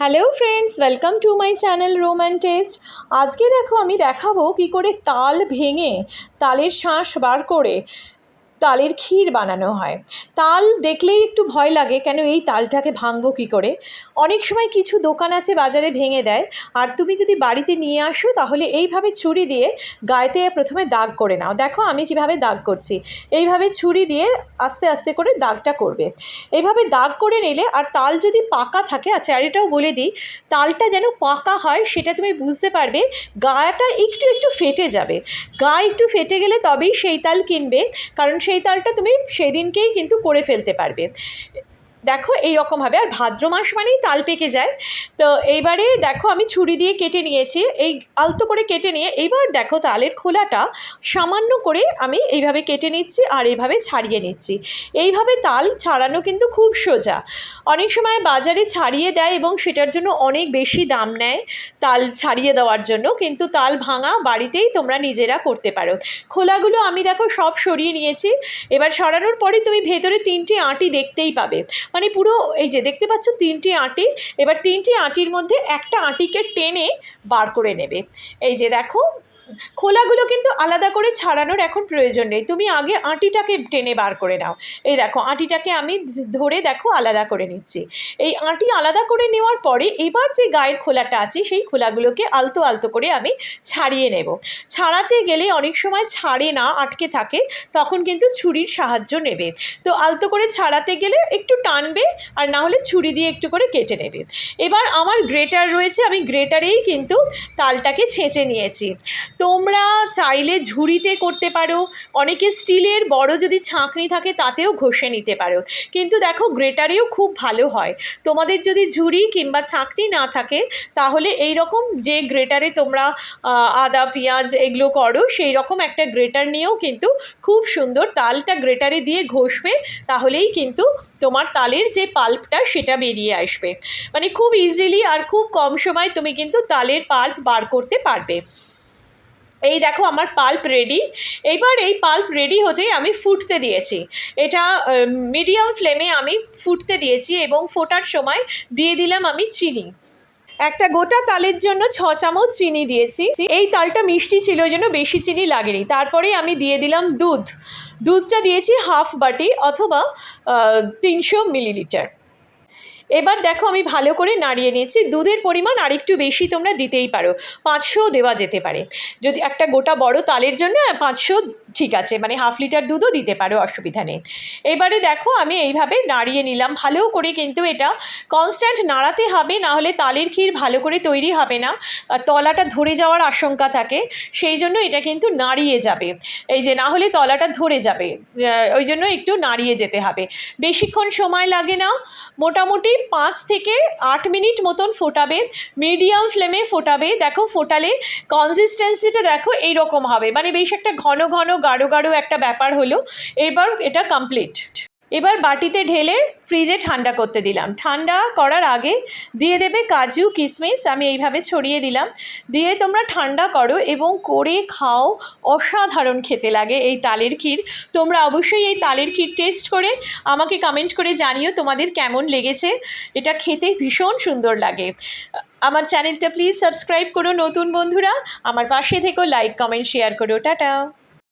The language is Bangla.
Hello friends welcome to my channel test আজকে দেখো, আমি দেখাবো কি করে তাল ভেঙে তালের শাঁস বার করে। তালের ক্ষীর বানানো হয়। তাল দেখলেই একটু ভয় লাগে, কেন এই তালটাকে ভাঙবো কী করে? অনেক সময় কিছু দোকান আছে বাজারে ভেঙে দেয়, আর তুমি যদি বাড়িতে নিয়ে আসো, তাহলে এইভাবে ছুরি দিয়ে গায়েতে প্রথমে দাগ করে নাও। দেখো আমি কীভাবে দাগ করছি। এইভাবে ছুরি দিয়ে আস্তে আস্তে করে দাগটা করবে। এইভাবে দাগ করে নিলে, আর তাল যদি পাকা থাকে আচ্ছা আর এটাও বলে দিই, তালটা যেন পাকা হয়, সেটা তুমি বুঝতে পারবে, গাটা একটু একটু ফেটে যাবে। গা একটু ফেটে গেলে তবেই সেই তাল কিনবে, কারণ সেই তালটা তুমি সেদিনকেই কিন্তু করে ফেলতে পারবে। দেখো, এই রকমভাবে আর ভাদ্র মাস মানেই তাল পেকে যায়। তো এইবারে দেখো, আমি ছুরি দিয়ে কেটে নিয়েছি। এই আলতো করে কেটে নিয়ে এইবার দেখো, তালের খোলাটা সামান্য করে আমি এইভাবে কেটে নিচ্ছি আর এইভাবে ছাড়িয়ে নিচ্ছি। এইভাবে তাল ছাড়ানো কিন্তু খুব সোজা। অনেক সময় বাজারে ছাড়িয়ে দেয় এবং সেটার জন্য অনেক বেশি দাম নেয় তাল ছাড়িয়ে দেওয়ার জন্য। কিন্তু তাল ভাঙা বাড়িতেই তোমরা নিজেরা করতে পারো। খোলাগুলো আমি দেখো, সব সরিয়ে নিয়েছি। এবার সরানোর পরে তুমি ভেতরে তিনটি আঁটি দেখতেই পাবে। মানে পুরো এই যে দেখতে পাচ্ছ তিনটি আঁটি, এবার তিনটি আঁটির মধ্যে একটা আঁটিকে টেনে বার করে নেবে। এই যে দেখো খোলাগুলো কিন্তু আলাদা করে ছাড়ানোর এখন প্রয়োজন নেই। তুমি আগে আঁটিটাকে টেনে বার করে নাও। এই দেখো, আঁটিটাকে আমি ধরে দেখো আলাদা করে নিচ্ছি। এই আঁটি আলাদা করে নেওয়ার পরে এবার যে গায়ের খোলাটা আছে, সেই খোলাগুলোকে আলতো আলতো করে আমি ছাড়িয়ে নেব। ছাড়াতে গেলে অনেক সময় ছাড়ে না, আটকে থাকে, তখন কিন্তু ছুরির সাহায্য নেবে। তো আলতো করে ছাড়াতে গেলে একটু টানবে আর না হলে ছুরি দিয়ে একটু করে কেটে নেবে। এবার আমার গ্রেটার রয়েছে, আমি গ্রেটারেই কিন্তু তালটাকে ছেঁচে নিয়েছি। তোমরা চাইলে ঝুড়িতে করতে পারো, অনেকে স্টিলের বড় যদি ছাঁকনি থাকে তাতেও ঘষে নিতে পারো। কিন্তু দেখো গ্রেটারেও খুব ভালো হয়। তোমাদের যদি ঝুড়ি কিংবা ছাঁকনি না থাকে, তাহলে এই রকম যে গ্রেটারে তোমরা আদা, পেঁয়াজ এগুলো করো সেই রকম একটা গ্রেটার নিয়েও কিন্তু খুব সুন্দর তালটা গ্রেটারে দিয়ে ঘষবে, তাহলেই কিন্তু তোমার তালের যে পাল্পটা সেটা বেরিয়ে আসবে। মানে খুব ইজিলি আর খুব কম সময় তুমি কিন্তু তালের পাল্প বার করতে পারবে। এই দেখো আমার পাল্প রেডি এইবার এই পাল্প রেডি হতেই আমি ফুটতে দিয়েছি। এটা মিডিয়াম ফ্লেমে আমি ফুটতে দিয়েছি এবং ফোটার সময় দিয়ে দিলাম আমি চিনি। একটা গোটা তালের জন্য ছ চামচ চিনি দিয়েছি। এই তালটা মিষ্টি ছিল ওই জন্য বেশি চিনি লাগেনি। তারপরে আমি দিয়ে দিলাম দুধ। দুধটা দিয়েছি হাফ বাটি অথবা তিনশো মিলিলিটার। এবার দেখো আমি ভালো করে নাড়িয়ে নিয়েছি। দুধের পরিমাণ আরেকটু বেশি তোমরা দিতেই পারো। পাঁচশো দেওয়া যেতে পারে। যদি একটা গোটা বড় তালের জন্য পাঁচশো ঠিক আছে মানে হাফ লিটার দুধও দিতে পারো, অসুবিধা নেই। এবারে দেখো, আমি এইভাবে নাড়িয়ে নিলাম ভালো করে কিন্তু এটা কনস্ট্যান্ট নাড়াতে হবে, না হলে তালের ক্ষীর ভালো করে তৈরি হবে না তলাটা ধরে যাওয়ার আশঙ্কা থাকে, সেই জন্য এটা কিন্তু নাড়িয়ে যাবে। এই যে না হলে তলাটা ধরে যাবে ওই জন্য একটু নাড়িয়ে যেতে হবে। বেশিক্ষণ সময় লাগে না, মোটামুটি পাঁচ থেকে আট মিনিট মতন ফোটাবে মিডিয়াম ফ্লেমে ফোটাবে, দেখো ফোটালে কনসিস্টেন্সিটা দেখো এইরকম হবে মানে বেশ একটা ঘন ঘন গাঢ় গাঢ় একটা ব্যাপার হলো। এবার এটা কমপ্লিট এবার বাটিতে ঢেলে ফ্রিজে ঠান্ডা করতে দিলাম। ঠান্ডা করার আগে দিয়ে দেবে কাজু কিশমিশ আমি এইভাবে ছড়িয়ে দিলাম। দিয়ে তোমরা ঠান্ডা করো এবং করে খাও। অসাধারণ খেতে লাগে এই তালের ক্ষীর। তোমরা অবশ্যই এই তালের ক্ষীর টেস্ট করে আমাকে কমেন্ট করে জানিও তোমাদের কেমন লেগেছে। এটা খেতে ভীষণ সুন্দর লাগে। আমার চ্যানেলটা প্লিজ সাবস্ক্রাইব করো নতুন বন্ধুরা। আমার পাশে থেকেও লাইক কমেন্ট শেয়ার করো। টাটা।